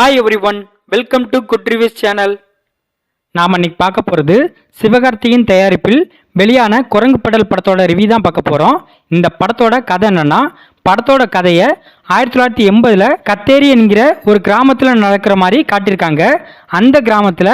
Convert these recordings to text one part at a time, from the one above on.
Hi every welcome to good reviews channel நாம் இன்னைக்கு பார்க்க போகிறது சிவகார்த்தியின் தயாரிப்பில் வெளியான குரங்கு படல் படத்தோட ரிவ்யூ தான் பார்க்க போகிறோம் இந்த படத்தோட கதை என்னென்னா படத்தோட கதையை ஆயிரத்தி தொள்ளாயிரத்தி எண்பதில் கத்தேரி என்கிற ஒரு கிராமத்தில் நடக்கிற மாதிரி காட்டியிருக்காங்க. அந்த கிராமத்தில்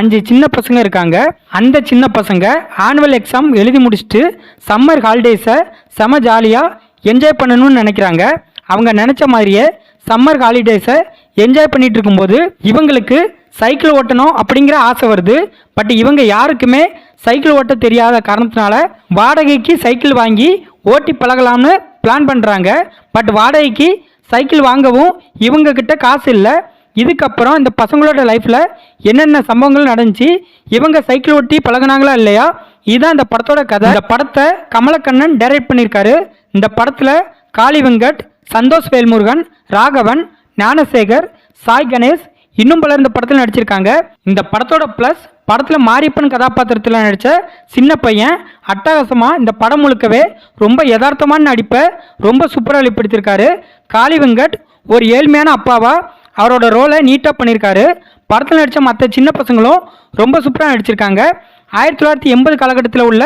அஞ்சு சின்ன பசங்க இருக்காங்க. அந்த சின்ன பசங்க ஆனுவல் எக்ஸாம் எழுதி முடிச்சுட்டு சம்மர் ஹாலிடேஸை செம ஜாலியாக என்ஜாய் பண்ணணும்னு நினைக்கிறாங்க. அவங்க நினச்ச மாதிரியே சம்மர் ஹாலிடேஸை என்ஜாய் பண்ணிட்டு இருக்கும்போது இவங்களுக்கு சைக்கிள் ஓட்டணும் அப்படிங்கிற ஆசை வருது. பட் இவங்க யாருக்குமே சைக்கிள் ஓட்ட தெரியாத காரணத்தினால வாடகைக்கு சைக்கிள் வாங்கி ஓட்டி பழகலாம்னு பிளான் பண்ணுறாங்க பட் வாடகைக்கு சைக்கிள் வாங்கவும் இவங்க கிட்ட காசு இல்லை. இதுக்கப்புறம் இந்த பசங்களோட லைஃப்பில் என்னென்ன சம்பவங்கள் நடந்துச்சு இவங்க சைக்கிள் ஓட்டி பழகுனாங்களா இல்லையா இதுதான் இந்த படத்தோட கதை. இந்த படத்தை கமலக்கண்ணன் டைரக்ட் பண்ணியிருக்காரு. இந்த படத்தில் காளி வெங்கட் சந்தோஷ் வேல்முருகன் ராகவன் ஞானசேகர் சாய் கணேஷ் இன்னும் பலர் இந்த படத்தில் நடிச்சிருக்காங்க. இந்த படத்தோட ப்ளஸ் படத்தில் மாரியப்பன் கதாபாத்திரத்தில் நடித்த சின்ன பையன் அட்டகாசமாக இந்த படம் முழுக்கவே ரொம்ப யதார்த்தமான நடிப்பை ரொம்ப சூப்பராக வெளிப்படுத்தியிருக்காரு. காளி வெங்கட் ஒரு ஏழ்மையான அப்பாவா அவரோட ரோலை நீட்டாக பண்ணியிருக்காரு. படத்தில் நடித்த மற்ற சின்ன பசங்களும் ரொம்ப சூப்பராக நடிச்சிருக்காங்க. ஆயிரத்தி தொள்ளாயிரத்தி எண்பது காலகட்டத்தில் உள்ள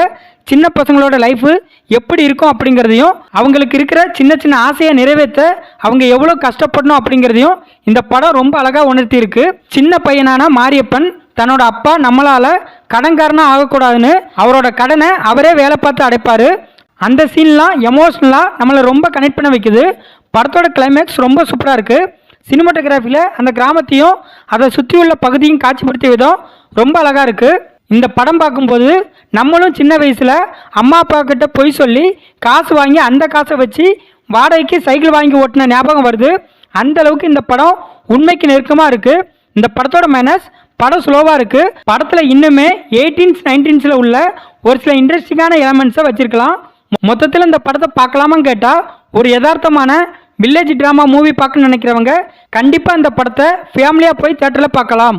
சின்ன பசங்களோட லைஃபு எப்படி இருக்கும் அப்படிங்கிறதையும் அவங்களுக்கு இருக்கிற சின்ன சின்ன ஆசையை நிறைவேற்ற அவங்க எவ்வளோ கஷ்டப்படணும் அப்படிங்கிறதையும் இந்த படம் ரொம்ப அழகாக உணர்த்தியிருக்கு. சின்ன பையனான மாரியப்பன் தன்னோட அப்பா நம்மளால் கடன்காரனாக ஆகக்கூடாதுன்னு அவரோட கடனை அவரே வேலை பார்த்து அடைப்பார். அந்த சீன்லாம் எமோஷ்னலாக நம்மளை ரொம்ப கனெக்ட் பண்ண வைக்குது. படத்தோட கிளைமேக்ஸ் ரொம்ப சூப்பராக இருக்குது சினிமாட்டோகிராஃபியில் அந்த கிராமத்தையும் அதை சுற்றி உள்ள பகுதியும் காட்சிப்படுத்திய விதம் ரொம்ப அழகாக இருக்குது இந்த படம் பார்க்கும்போது நம்மளும் சின்ன வயசில் அம்மா அப்பா கிட்ட பொய் சொல்லி காசு வாங்கி அந்த காசை வச்சு வாடகைக்கு சைக்கிள் வாங்கி ஓட்டின ஞாபகம் வருது. அந்த அளவுக்கு இந்த படம் உண்மைக்கு நெருக்கமாக இருக்குது இந்த படத்தோட மைனஸ் படம் ஸ்லோவாக இருக்குது படத்தில் இன்னுமே எயிட்டீன்ஸ் நைன்டீன்ஸில் உள்ள ஒரு சில இன்ட்ரெஸ்டிங்கான எலமெண்ட்ஸை வச்சுருக்கலாம். மொத்தத்தில் இந்த படத்தை பார்க்கலாமான்னு கேட்டால் ஒரு யதார்த்தமான வில்லேஜ் ட்ராமா மூவி பார்க்கணும்னு நினைக்கிறவங்க கண்டிப்பாக இந்த படத்தை ஃபேமிலியாக போய் தேட்டரில் பார்க்கலாம்.